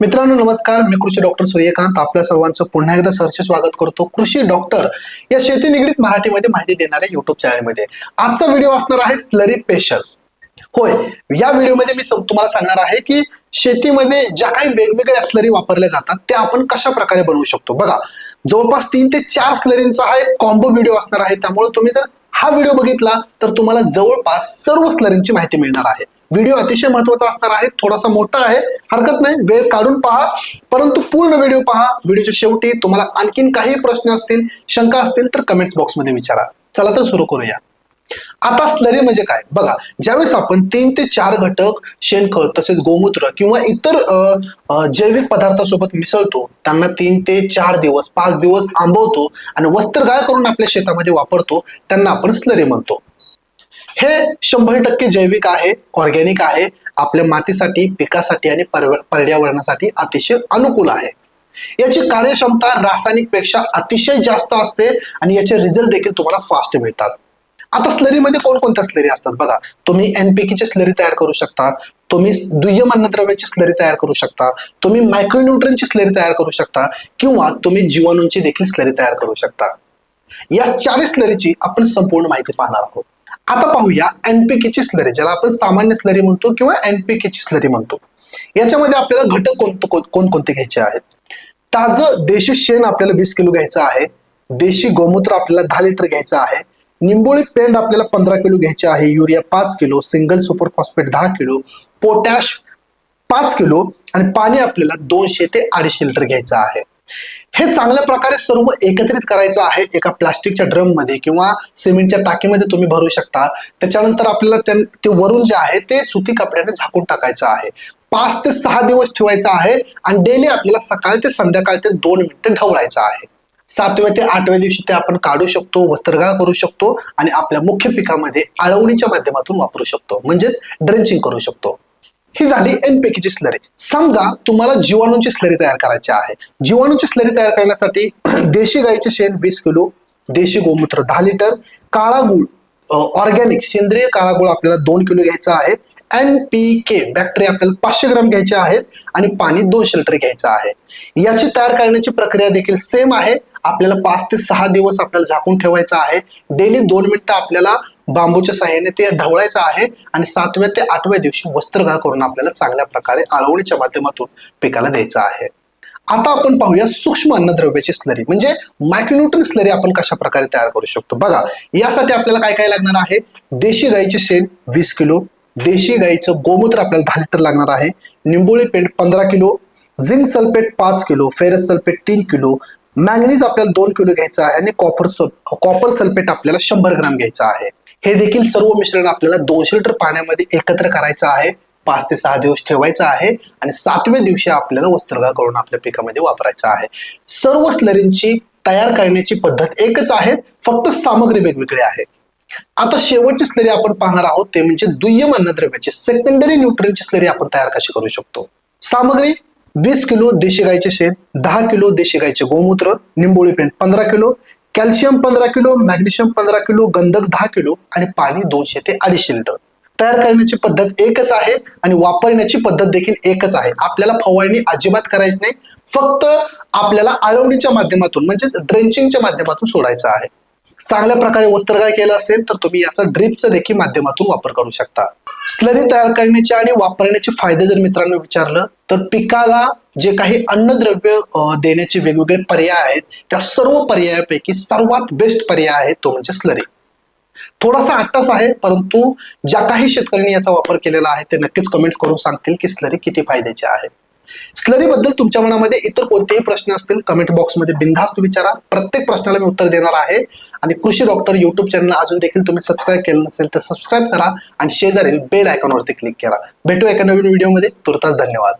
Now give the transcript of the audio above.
मित्रांनो नमस्कार. मी कृषी डॉक्टर सूर्यकांत. आपल्या सर्वांचं पुन्हा एकदा सरचे स्वागत करतो. कृषी डॉक्टर या शेती निगडीत मराठीमध्ये माहिती देणाऱ्या युट्यूब चॅनलमध्ये आजचा व्हिडिओ असणार आहे स्लरी पेशल होय या व्हिडिओमध्ये मी तुम्हाला सांगणार आहे की शेतीमध्ये ज्या काही वेगवेगळ्या स्लरी वापरल्या जातात त्या आपण कशा प्रकारे बनवू शकतो? बघा जवळपास तीन ते चार स्लरींचा हा एक कॉम्बो व्हिडिओ असणार आहे. त्यामुळे तुम्ही जर हा व्हिडिओ बघितला तर तुम्हाला जवळपास सर्व स्लरींची माहिती मिळणार आहे. व्हिडिओ अतिशय महत्त्वाचा असणार आहे थोडासा मोठा आहे हरकत नाही वेळ काढून पहा. परंतु पूर्ण व्हिडिओ पहा. व्हिडिओच्या शेवटी तुम्हाला आणखीन काही प्रश्न असतील शंका असतील तर कमेंट्स बॉक्समध्ये विचारा. चला तर सुरू करूया. आता स्लरी म्हणजे काय? बघा ज्यावेळेस आपण तीन ते चार घटक शेणखत तसेच गोमूत्र किंवा इतर जैविक पदार्थासोबत मिसळतो त्यांना तीन ते चार दिवस पाच दिवस आंबवतो आणि वस्त्रगाळ करून आपल्या शेतामध्ये वापरतो त्यांना आपण स्लरी म्हणतो. हे शंभर टक्के जैविक आहे ऑर्गॅनिक आहे. आपल्या मातीसाठी पिकासाठी आणि पर्यावरणासाठी अतिशय अनुकूल आहे. याची कार्यक्षमता रासायनिकपेक्षा अतिशय जास्त असते आणि याचे रिझल्ट देखील तुम्हाला फास्ट मिळतात. आता स्लरीमध्ये कोणकोणत्या स्लरी असतात? बघा तुम्ही एनपीकेची स्लरी तयार करू शकता तुम्ही दुय्यम अन्नद्रव्याची स्लरी तयार करू शकता तुम्ही मायक्रोन्युट्रनची स्लरी तयार करू शकता किंवा तुम्ही जीवाणूंची देखील स्लरी तयार करू शकता. या चारही स्लरीची आपण संपूर्ण माहिती पाहणार आहोत. आता पाहूया एनपीकेची स्लरी ज्याला आपण सामान्य स्लरी म्हणतो किंवा एनपीकेची स्लरी म्हणतो. याच्यामध्ये आपल्याला घटक कोणते कोण- कोणकोणते घ्यायचे आहेत? ताजं देशी शेण आपल्याला वीस किलो घ्यायचं आहे. देशी गोमूत्र आपल्याला दहा लिटर घ्यायचं आहे. निंबोळी पेंड आपल्याला पंधरा किलो घ्यायचे आहे. युरिया पाच किलो सिंगल सुपर फॉस्फेट दहा किलो पोटॅश पाच किलो आणि पाणी आपल्याला दोनशे ते अडीचशे लिटर घ्यायचं आहे. हे चांगल्या प्रकारे सर्व एकत्रित करायचं आहे एका प्लास्टिकच्या ड्रममध्ये किंवा सिमेंटच्या टाकीमध्ये तुम्ही भरू शकता. त्याच्यानंतर आपल्याला त्या- ते वरून जे आहे ते सुती कपड्याने झाकून टाकायचं आहे. पाच ते सहा दिवस ठेवायचं आहे आणि डेली आपल्याला सकाळ ते संध्याकाळ ते दोन मिनिटं ढवळायचं आहे. सातव्या ते आठव्या दिवशी ते आपण काढू शकतो वस्त्रगाळ करू शकतो आणि आपल्या मुख्य पिकामध्ये आळवणीच्या माध्यमातून वापरू शकतो. म्हणजेच ड्रेंचिंग करू शकतो. ही झाली एनपीकेची स्लरी समजा तुम्हाला जीवाणूंची स्लरी तयार करायची आहे. जीवाणूची स्लरी तयार करण्यासाठी देशी गाईचे शेण वीस किलो देशी गोमूत्र दहा लिटर काळा गुळ ऑर्गॅनिक सेंद्रिय काळा गुळ आपल्याला दोन किलो घ्यायचा आहे. एन पी के बॅक्टेरिया आपल्याला पाचशे ग्राम घ्यायचे आहेत आणि पाणी दोनशे लिटर घ्यायचं आहे. याची तयार करण्याची प्रक्रिया देखील सेम आहे. आपल्याला पाच ते सहा दिवस आपल्याला झाकून ठेवायचं आहे. डेली दोन मिनिटं आपल्याला बांबूच्या सहाय्याने ते ढवळायचं आहे आणि सातव्या ते आठव्या दिवशी वस्त्रगाळ करून आपल्याला चांगल्या प्रकारे आळवणीच्या माध्यमातून पिकाला द्यायचं आहे. आता आपण पाहूया सूक्ष्म अन्नद्रव्याची स्लरी म्हणजे मायक्रोन्यूट्रन स्लरी आपण कशा प्रकारे तयार करू शकतो? बघा यासाठी आपल्याला काय काय लागणार आहे? देशी गाईचे शेण वीस किलो देशी गाईचं गोमूत्र आपल्याला दहा लिटर लागणार आहे. निंबोळी पेंट पंधरा किलो झिंक सल्फेट पाच किलो फेरस सल्फेट तीन किलो मॅंगनीज आपल्याला दोन किलो घ्यायचं आहे आणि कॉपर कॉपर सल्फेट आपल्याला शंभर ग्राम घ्यायचा आहे. हे देखील सर्व मिश्रण आपल्याला दोनशे लिटर पाण्यामध्ये एकत्र करायचं आहे. पाच ते सहा दिवस ठेवायचा आहे आणि सातव्या दिवशी आपल्याला वस्त्रगाळ करून आपल्या पिकामध्ये वापरायचं आहे. सर्व स्लरींची तयार करण्याची पद्धत एकच आहे फक्त सामग्री वेगवेगळी आहे. आता शेवटची स्लरी आपण पाहणार आहोत ते म्हणजे दुय्यम अन्नद्रव्याची सेकंडरी न्यूट्रियनची स्लरी आपण तयार कशी करू शकतो? सामग्री वीस किलो देशी गाईचे शेण दहा किलो देशी गाईचे गोमूत्र निंबोळी पेंट पंधरा किलो कॅल्शियम पंधरा किलो मॅग्नेशियम पंधरा किलो गंधक दहा किलो आणि पाणी दोनशे ते अडीचशे लिटर. तयार करण्याची पद्धत एकच आहे आणि वापरण्याची पद्धत देखील एकच आहे. आपल्याला फवारणी अजिबात करायची नाही. फक्त आपल्याला आळवणीच्या माध्यमातून म्हणजे ड्रेंचिंगच्या माध्यमातून सोडायचं आहे. चांगल्या प्रकारे वस्त्रगाळ केलं असेल तर तुम्ही याचा ड्रिपचा देखील माध्यमातून वापर करू शकता. स्लरी तयार करण्याचे आणि वापरण्याचे फायदे जर मित्रांनो विचारलं तर पिकाला जे काही अन्नद्रव्य देण्याचे वेगवेगळे पर्याय आहेत त्या सर्व पर्यायापैकी सर्वात बेस्ट पर्याय आहे तो म्हणजे स्लरी थोडासा आट्टास आहे परंतु ज्या काही शेतकऱ्यांनी याचा वापर केलेला आहे ते नक्कीच कमेंट करून सांगतील की स्लरी किती फायद्याची आहे. स्लरी बद्दल तुमच्या मनामध्ये इतर कोणतेही प्रश्न असतील कमेंट बॉक्समध्ये बिनधास्त विचारा. प्रत्येक प्रश्नाला मी उत्तर देणार आहे. आणि कृषी डॉक्टर युट्यूब चॅनल अजून देखील तुम्ही सबस्क्राईब केलं नसेल तर सबस्क्राईब करा. आणि शेजारील बेल आयकॉनवरती क्लिक करा. भेटू एका नवीन व्हिडिओमध्ये तुर्तास धन्यवाद.